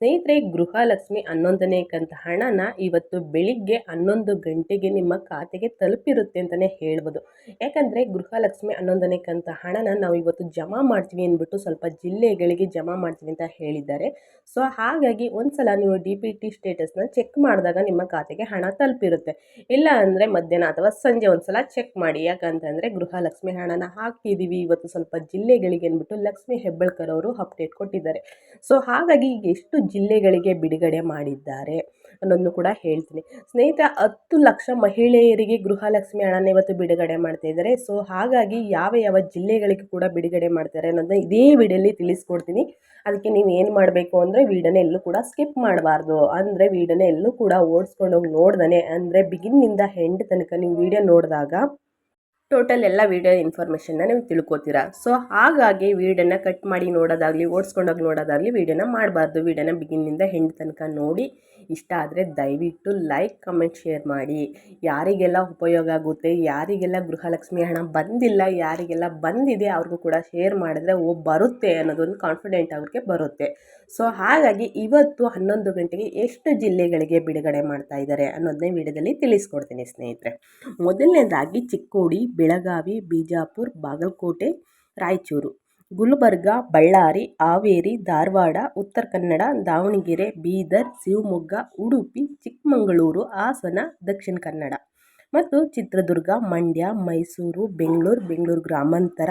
ಸ್ನೇಹಿತರೆ, ಗೃಹಲಕ್ಷ್ಮಿ ಹನ್ನೊಂದನೇ ಕಂತ ಹಣನ ಇವತ್ತು ಬೆಳಿಗ್ಗೆ ಹನ್ನೊಂದು ಗಂಟೆಗೆ ನಿಮ್ಮ ಖಾತೆಗೆ ತಲುಪಿರುತ್ತೆ ಅಂತಲೇ ಹೇಳ್ಬೋದು. ಯಾಕಂದರೆ ಗೃಹಲಕ್ಷ್ಮಿ ಹನ್ನೊಂದನೇ ಕಂತ ಹಣನ ನಾವು ಇವತ್ತು ಜಮಾ ಮಾಡ್ತೀವಿ ಅಂದ್ಬಿಟ್ಟು ಸ್ವಲ್ಪ ಜಿಲ್ಲೆಗಳಿಗೆ ಜಮಾ ಮಾಡ್ತೀವಿ ಅಂತ ಹೇಳಿದ್ದಾರೆ. ಸೊ, ಹಾಗಾಗಿ ಒಂದ್ಸಲ ನೀವು ಡಿ ಪಿ ಟಿ ಸ್ಟೇಟಸ್ನ ಚೆಕ್ ಮಾಡಿದಾಗ ನಿಮ್ಮ ಖಾತೆಗೆ ಹಣ ತಲುಪಿರುತ್ತೆ. ಇಲ್ಲ ಅಂದರೆ ಮಧ್ಯಾಹ್ನ ಅಥವಾ ಸಂಜೆ ಒಂದ್ಸಲ ಚೆಕ್ ಮಾಡಿ. ಯಾಕಂತಂದರೆ ಗೃಹಲಕ್ಷ್ಮಿ ಹಣನ ಹಾಕಿದ್ದೀವಿ ಇವತ್ತು ಸ್ವಲ್ಪ ಜಿಲ್ಲೆಗಳಿಗೆ ಅಂದ್ಬಿಟ್ಟು ಲಕ್ಷ್ಮಿ ಹೆಬ್ಬಳ್ಕರ್ ಅವರು ಅಪ್ಡೇಟ್ ಕೊಟ್ಟಿದ್ದಾರೆ. ಸೊ, ಹಾಗಾಗಿ ಎಷ್ಟು ಜಿಲ್ಲೆಗಳಿಗೆ ಬಿಡುಗಡೆ ಮಾಡಿದ್ದಾರೆ ಅನ್ನೋದನ್ನು ಕೂಡ ಹೇಳ್ತೀನಿ. ಸ್ನೇಹಿತರ, ಹತ್ತು ಲಕ್ಷ ಮಹಿಳೆಯರಿಗೆ ಗೃಹಲಕ್ಷ್ಮಿ ಹಣನ ಇವತ್ತು ಬಿಡುಗಡೆ ಮಾಡ್ತಾ ಇದ್ದಾರೆ. ಸೊ, ಹಾಗಾಗಿ ಯಾವ ಯಾವ ಜಿಲ್ಲೆಗಳಿಗೆ ಕೂಡ ಬಿಡುಗಡೆ ಮಾಡ್ತಾರೆ ಅನ್ನೋದನ್ನ ಇದೇ ವಿಡಿಯೋಲಿ ತಿಳಿಸ್ಕೊಡ್ತೀನಿ. ಅದಕ್ಕೆ ನೀವು ಏನು ಮಾಡಬೇಕು ಅಂದರೆ ವೀಡಿಯೋನ ಎಲ್ಲೂ ಕೂಡ ಸ್ಕಿಪ್ ಮಾಡಬಾರ್ದು. ಅಂದರೆ ವೀಡಿಯೋನ ಎಲ್ಲೂ ಕೂಡ ಓಡಿಸ್ಕೊಂಡೋಗಿ ನೋಡ್ದಾನೆ. ಅಂದರೆ ಬಿಗಿನ್ನಿಂದ ಹೆಂಡ್ ತನಕ ನೀವು ವೀಡಿಯೋ ನೋಡಿದಾಗ ಟೋಟಲ್ ಎಲ್ಲ ವೀಡಿಯೋ ಇನ್ಫಾರ್ಮೇಷನ್ನ ನೀವು ತಿಳ್ಕೊತೀರಾ. ಸೊ ಹಾಗಾಗಿ ವೀಡಿಯೋನ ಕಟ್ ಮಾಡಿ ನೋಡೋದಾಗಲಿ ಓಡಿಸ್ಕೊಂಡೋಗಿ ನೋಡೋದಾಗಲಿ ವೀಡಿಯೋನ ಮಾಡಬಾರ್ದು. ವೀಡಿಯೋನ ಬಿಗಿನಿಂದ ಹೆಂಡ್ ತನಕ ನೋಡಿ. ಇಷ್ಟ ಆದರೆ ದಯವಿಟ್ಟು ಲೈಕ್ ಕಮೆಂಟ್ ಶೇರ್ ಮಾಡಿ. ಯಾರಿಗೆಲ್ಲ ಉಪಯೋಗ ಆಗುತ್ತೆ, ಯಾರಿಗೆಲ್ಲ ಗೃಹಲಕ್ಷ್ಮಿ ಹಣ ಬಂದಿಲ್ಲ, ಯಾರಿಗೆಲ್ಲ ಬಂದಿದೆ ಅವ್ರಿಗೂ ಕೂಡ ಶೇರ್ ಮಾಡಿದ್ರೆ ಓ ಬರುತ್ತೆ ಅನ್ನೋದೊಂದು ಕಾನ್ಫಿಡೆಂಟ್ ಅವ್ರಿಗೆ ಬರುತ್ತೆ. ಸೊ ಹಾಗಾಗಿ ಇವತ್ತು ಹನ್ನೊಂದು ಗಂಟೆಗೆ ಎಷ್ಟು ಜಿಲ್ಲೆಗಳಿಗೆ ಬಿಡುಗಡೆ ಮಾಡ್ತಾ ಇದ್ದಾರೆ ಅನ್ನೋದನ್ನೇ ವಿಡಿಯೋದಲ್ಲಿ ತಿಳಿಸ್ಕೊಡ್ತೀನಿ ಸ್ನೇಹಿತರೆ. ಮೊದಲನೇದಾಗಿ ಚಿಕ್ಕೋಡಿ ಬೆಳಗಾವಿ, ಬಿಜಾಪುರ, ಬಾಗಲಕೋಟೆ, ರಾಯಚೂರು, ಗುಲ್ಬರ್ಗ, ಬಳ್ಳಾರಿ, ಹಾವೇರಿ, ಧಾರವಾಡ, ಉತ್ತರ ಕನ್ನಡ, ದಾವಣಗೆರೆ, ಬೀದರ್, ಶಿವಮೊಗ್ಗ, ಉಡುಪಿ, ಚಿಕ್ಕಮಗಳೂರು, ಹಾಸನ, ದಕ್ಷಿಣ ಕನ್ನಡ. ಮತ್ತು ಚಿತ್ರದುರ್ಗ, ಮಂಡ್ಯ, ಮೈಸೂರು, ಬೆಂಗಳೂರು ಬೆಂಗಳೂರು ಗ್ರಾಮಾಂತರ,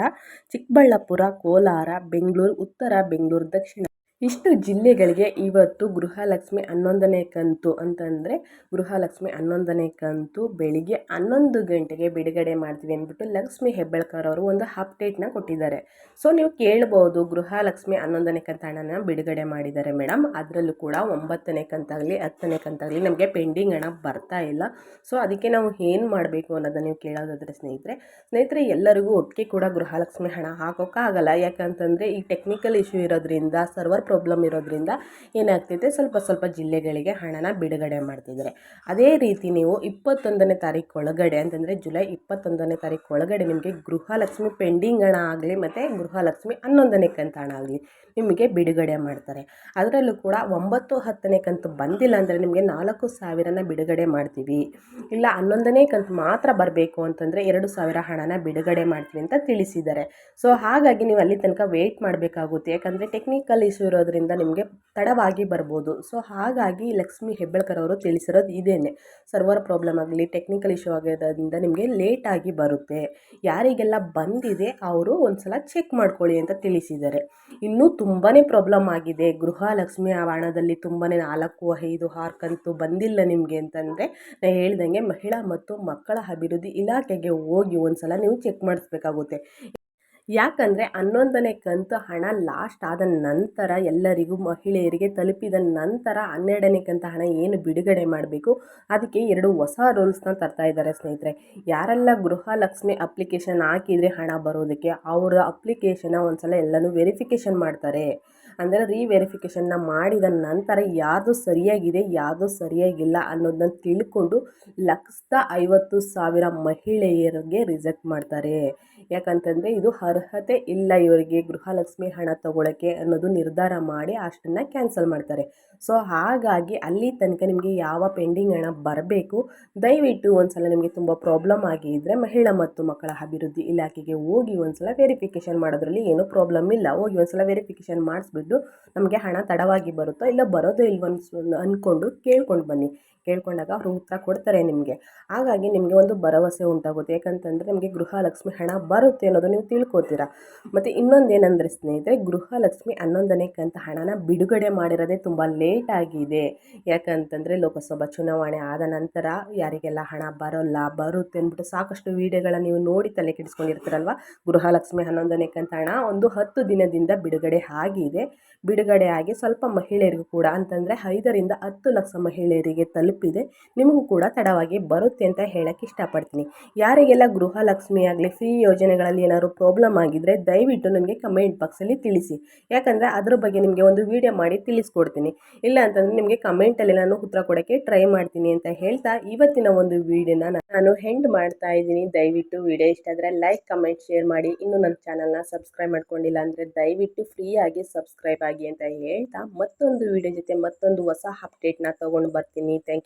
ಚಿಕ್ಕಬಳ್ಳಾಪುರ, ಕೋಲಾರ, ಬೆಂಗಳೂರು, ಉತ್ತರ ಬೆಂಗಳೂರು, ದಕ್ಷಿಣ ಇಷ್ಟು ಜಿಲ್ಲೆಗಳಿಗೆ ಇವತ್ತು ಗೃಹಲಕ್ಷ್ಮಿ ಹನ್ನೊಂದನೇ ಕಂತು ಅಂತಂದರೆ ಗೃಹಲಕ್ಷ್ಮಿ ಹನ್ನೊಂದನೇ ಕಂತು ಬೆಳಿಗ್ಗೆ ಹನ್ನೊಂದು ಗಂಟೆಗೆ ಬಿಡುಗಡೆ ಮಾಡ್ತೀವಿ ಅಂದ್ಬಿಟ್ಟು ಲಕ್ಷ್ಮಿ ಹೆಬ್ಬಳ್ಕರ್ ಅವರು ಒಂದು ಅಪ್ಡೇಟ್ನ ಕೊಟ್ಟಿದ್ದಾರೆ. ಸೊ ನೀವು ಕೇಳ್ಬೋದು ಗೃಹಲಕ್ಷ್ಮಿ ಹನ್ನೊಂದನೇ ಕಂತ ಹಣನ ಬಿಡುಗಡೆ ಮಾಡಿದ್ದಾರೆ ಮೇಡಮ್ ಅದರಲ್ಲೂ ಕೂಡ ಒಂಬತ್ತನೇ ಕಂತಾಗಲಿ, ಹತ್ತನೇ ಕಂತಾಗಲಿ ನಮಗೆ ಪೆಂಡಿಂಗ್ ಹಣ ಬರ್ತಾ ಇಲ್ಲ. ಸೊ ಅದಕ್ಕೆ ನಾವು ಏನು ಮಾಡಬೇಕು ಅನ್ನೋದನ್ನು ನೀವು ಕೇಳೋದಾದರೆ ಸ್ನೇಹಿತರೆ ಸ್ನೇಹಿತರೆ ಎಲ್ಲರಿಗೂ ಒಟ್ಟಿಗೆ ಕೂಡ ಗೃಹಲಕ್ಷ್ಮಿ ಹಣ ಹಾಕೋಕ್ಕಾಗಲ್ಲ ಯಾಕಂತಂದರೆ ಈ ಟೆಕ್ನಿಕಲ್ ಇಶ್ಯೂ ಇರೋದ್ರಿಂದ ಸರ್ವರ್ ಪ್ರಾಬ್ಲಮ್ ಇರೋದ್ರಿಂದ ಏನಾಗ್ತಿದೆ ಸ್ವಲ್ಪ ಸ್ವಲ್ಪ ಜಿಲ್ಲೆಗಳಿಗೆ ಹಣನ ಬಿಡುಗಡೆ ಮಾಡ್ತಿದ್ದಾರೆ. ಅದೇ ರೀತಿ ನೀವು ಇಪ್ಪತ್ತೊಂದನೇ ತಾರೀಕು ಒಳಗಡೆ ಅಂತಂದರೆ ಜುಲೈ ಇಪ್ಪತ್ತೊಂದನೇ ತಾರೀಕು ಒಳಗಡೆ ನಿಮಗೆ ಗೃಹಲಕ್ಷ್ಮಿ ಪೆಂಡಿಂಗ್ ಹಣ ಆಗಲಿ ಮತ್ತು ಗೃಹಲಕ್ಷ್ಮಿ ಹನ್ನೊಂದನೇ ಕಂತು ಹಣ ಆಗಲಿ ನಿಮಗೆ ಬಿಡುಗಡೆ ಮಾಡ್ತಾರೆ. ಅದರಲ್ಲೂ ಕೂಡ ಒಂಬತ್ತು ಹತ್ತನೇ ಕಂತು ಬಂದಿಲ್ಲ ಅಂದರೆ ನಿಮಗೆ ನಾಲ್ಕು ಸಾವಿರನ ಬಿಡುಗಡೆ ಮಾಡ್ತೀವಿ. ಇಲ್ಲ ಹನ್ನೊಂದನೇ ಕಂತು ಮಾತ್ರ ಬರಬೇಕು ಅಂತಂದರೆ ಎರಡು ಸಾವಿರ ಹಣನ ಬಿಡುಗಡೆ ಮಾಡ್ತೀವಿ ಅಂತ ತಿಳಿಸಿದ್ದಾರೆ. ಸೊ ಹಾಗಾಗಿ ನೀವು ಅಲ್ಲಿ ತನಕ ವೆಯ್ಟ್ ಮಾಡಬೇಕಾಗುತ್ತೆ. ಯಾಕಂದರೆ ಟೆಕ್ನಿಕಲ್ ಇಶ್ಯೂ ಇರೋದ್ರಿಂದ ನಿಮಗೆ ತಡವಾಗಿ ಬರ್ಬೋದು. ಸೊ ಹಾಗಾಗಿ ಲಕ್ಷ್ಮಿ ಹೆಬ್ಬಳ್ಕರ್ ಅವರು ತಿಳಿಸಿರೋದು ಇದೇನೆ. ಸರ್ವರ್ ಪ್ರಾಬ್ಲಮ್ ಆಗಲಿ ಟೆಕ್ನಿಕಲ್ ಇಶ್ಯೂ ಆಗಿರೋದ್ರಿಂದ ನಿಮಗೆ ಲೇಟಾಗಿ ಬರುತ್ತೆ. ಯಾರಿಗೆಲ್ಲ ಬಂದಿದೆ, ಅವರು ಒಂದು ಸಲ ಚೆಕ್ ಮಾಡ್ಕೊಳ್ಳಿ ಅಂತ ತಿಳಿಸಿದ್ದಾರೆ. ಇನ್ನೂ ತುಂಬಾ ಪ್ರಾಬ್ಲಮ್ ಆಗಿದೆ. ಗೃಹ ಲಕ್ಷ್ಮಿ ಆವರಣದಲ್ಲಿ ತುಂಬಾ ನಾಲ್ಕು, ಐದು ಹಾರ್ಕಂತು ಕಂತು ಬಂದಿಲ್ಲ ನಿಮಗೆ ಅಂತಂದರೆ ನಾನು ಹೇಳ್ದಂಗೆ ಮಹಿಳಾ ಮತ್ತು ಮಕ್ಕಳ ಅಭಿವೃದ್ಧಿ ಇಲಾಖೆಗೆ ಹೋಗಿ ಒಂದು ಸಲ ನೀವು ಚೆಕ್ ಮಾಡಿಸ್ಬೇಕಾಗುತ್ತೆ. ಯಾಕಂದರೆ ಹನ್ನೊಂದನೇ ಕಂತು ಹಣ ಲಾಸ್ಟ್ ಆದ ನಂತರ ಎಲ್ಲರಿಗೂ ಮಹಿಳೆಯರಿಗೆ ತಲುಪಿದ ನಂತರ ಹನ್ನೆರಡನೇ ಕಂತು ಹಣ ಏನು ಬಿಡುಗಡೆ ಮಾಡಬೇಕು? ಅದಕ್ಕೆ ಎರಡು ಹೊಸ ರೂಲ್ಸ್ನ ತರ್ತಾ ಇದ್ದಾರೆ ಸ್ನೇಹಿತರೆ. ಯಾರೆಲ್ಲ ಗೃಹಲಕ್ಷ್ಮಿ ಅಪ್ಲಿಕೇಶನ್ ಹಾಕಿದರೆ ಹಣ ಬರೋದಕ್ಕೆ ಅವರ ಅಪ್ಲಿಕೇಶನ್ನ ಒಂದು ಸಲ ಎಲ್ಲನೂ ವೆರಿಫಿಕೇಷನ್ ಮಾಡ್ತಾರೆ. ಅಂದರೆ ರೀವೆರಿಫಿಕೇಷನ್ನ ಮಾಡಿದ ನಂತರ ಯಾವುದು ಸರಿಯಾಗಿದೆ ಯಾವುದು ಸರಿಯಾಗಿಲ್ಲ ಅನ್ನೋದನ್ನ ತಿಳ್ಕೊಂಡು ಲಕ್ಷದ ಐವತ್ತು ಸಾವಿರ ಮಹಿಳೆಯರಿಗೆ ರಿಜೆಕ್ಟ್ ಮಾಡ್ತಾರೆ. ಯಾಕಂತಂದರೆ ಇದು ಅರ್ಹತೆ ಇಲ್ಲ ಇವರಿಗೆ ಗೃಹಲಕ್ಷ್ಮಿ ಹಣ ತಗೊಳ್ಳೋಕ್ಕೆ ಅನ್ನೋದು ನಿರ್ಧಾರ ಮಾಡಿ ಅಷ್ಟನ್ನು ಕ್ಯಾನ್ಸಲ್ ಮಾಡ್ತಾರೆ. ಸೊ ಹಾಗಾಗಿ ಅಲ್ಲಿ ತನಕ ನಿಮಗೆ ಯಾವ ಪೆಂಡಿಂಗ್ ಹಣ ಬರಬೇಕು, ದಯವಿಟ್ಟು ಒಂದು ಸಲ ನಿಮಗೆ ತುಂಬ ಪ್ರಾಬ್ಲಮ್ ಆಗಿದ್ದರೆ ಮಹಿಳಾ ಮತ್ತು ಮಕ್ಕಳ ಅಭಿವೃದ್ಧಿ ಇಲಾಖೆಗೆ ಹೋಗಿ ಒಂದು ಸಲ ವೆರಿಫಿಕೇಷನ್ ಮಾಡೋದ್ರಲ್ಲಿ ಏನೂ ಪ್ರಾಬ್ಲಮ್ ಇಲ್ಲ. ಹೋಗಿ ಒಂದು ಸಲ ವೆರಿಫಿಕೇಷನ್ ಮಾಡಿಸ್ಬಿಟ್ಟು ನಮಗೆ ಹಣ ತಡವಾಗಿ ಬರುತ್ತೋ ಇಲ್ಲ ಬರೋದೇ ಇಲ್ವೋ ಅಂದ್ಕೊಂಡು ಕೇಳ್ಕೊಂಡು ಬನ್ನಿ. ಕೇಳ್ಕೊಂಡಾಗ ಅವರು ಉತ್ತರ ಕೊಡ್ತಾರೆ ನಿಮಗೆ. ಹಾಗಾಗಿ ನಿಮಗೆ ಒಂದು ಭರವಸೆ ಉಂಟಾಗುತ್ತೆ. ಯಾಕಂತಂದರೆ ನಿಮಗೆ ಗೃಹಲಕ್ಷ್ಮಿ ಹಣ ಬರುತ್ತೆ ಅನ್ನೋದು ನೀವು ತಿಳ್ಕೊತೀರಾ. ಮತ್ತು ಇನ್ನೊಂದು ಏನಂದರೆ ಸ್ನೇಹಿತರೆ, ಗೃಹಲಕ್ಷ್ಮಿ ಹನ್ನೊಂದನೇ ಕಂತ ಹಣನ ಬಿಡುಗಡೆ ಮಾಡಿರೋದೇ ತುಂಬ ಲೇಟ್ ಆಗಿದೆ. ಯಾಕಂತಂದರೆ ಲೋಕಸಭಾ ಚುನಾವಣೆ ಆದ ನಂತರ ಯಾರಿಗೆಲ್ಲ ಹಣ ಬರೋಲ್ಲ ಬರುತ್ತೆ ಅಂದ್ಬಿಟ್ಟು ಸಾಕಷ್ಟು ವೀಡಿಯೋಗಳನ್ನ ನೀವು ನೋಡಿ ತಲೆ ಕೆಡಿಸ್ಕೊಂಡಿರ್ತೀರಲ್ವ? ಗೃಹಲಕ್ಷ್ಮಿ ಹನ್ನೊಂದನೇ ಕಂತ ಹಣ ಒಂದು ಹತ್ತು ದಿನದಿಂದ ಬಿಡುಗಡೆ ಆಗಿದೆ. ಬಿಡುಗಡೆ ಆಗಿ ಸ್ವಲ್ಪ ಮಹಿಳೆಯರಿಗೂ ಕೂಡ ಅಂತಂದರೆ ಐದರಿಂದ ಹತ್ತು ಲಕ್ಷ ಮಹಿಳೆಯರಿಗೆ ತಲುಪಿದೆ ನಿಮಗೂ ಕೂಡ ತಡವಾಗಿ ಬರುತ್ತೆ ಅಂತ ಹೇಳಕ್ಕೆ ಇಷ್ಟಪಡ್ತೀನಿ. ಯಾರಿಗೆಲ್ಲ ಗೃಹಲಕ್ಷ್ಮಿ ಆಗಲಿ ಫ್ರೀ ಯೋಜನೆಗಳಲ್ಲಿ ಏನಾದ್ರು ಪ್ರಾಬ್ಲಮ್ ಆಗಿದ್ದರೆ ದಯವಿಟ್ಟು ನನಗೆ ಕಮೆಂಟ್ ಬಾಕ್ಸಲ್ಲಿ ತಿಳಿಸಿ. ಯಾಕಂದರೆ ಅದ್ರ ಬಗ್ಗೆ ನಿಮಗೆ ಒಂದು ವಿಡಿಯೋ ಮಾಡಿ ತಿಳಿಸ್ಕೊಡ್ತೀನಿ. ಇಲ್ಲ ಅಂತಂದರೆ ನಿಮಗೆ ಕಮೆಂಟಲ್ಲಿ ನಾನು ಉತ್ತರ ಕೊಡೋಕ್ಕೆ ಟ್ರೈ ಮಾಡ್ತೀನಿ ಅಂತ ಹೇಳ್ತಾ ಇವತ್ತಿನ ಒಂದು ವಿಡಿಯೋನ ನಾನು ಹೆಂಡ್ ಮಾಡ್ತಾ ಇದ್ದೀನಿ. ದಯವಿಟ್ಟು ವಿಡಿಯೋ ಇಷ್ಟ ಆದರೆ ಲೈಕ್ ಕಮೆಂಟ್ ಶೇರ್ ಮಾಡಿ. ಇನ್ನು ನನ್ನ ಚಾನಲ್ನ ಸಬ್ಸ್ಕ್ರೈಬ್ ಮಾಡ್ಕೊಂಡಿಲ್ಲ ಅಂದರೆ ದಯವಿಟ್ಟು ಫ್ರೀಯಾಗಿ ಸಬ್ಸ್ಕ್ರೈಬ್ ಆಗಿ ಅಂತ ಹೇಳ್ತಾ ಮತ್ತೊಂದು ವಿಡಿಯೋ ಜೊತೆ ಮತ್ತೊಂದು ಹೊಸ ಅಪ್ಡೇಟ್ನ ತೊಗೊಂಡು ಬರ್ತೀನಿ. Thank you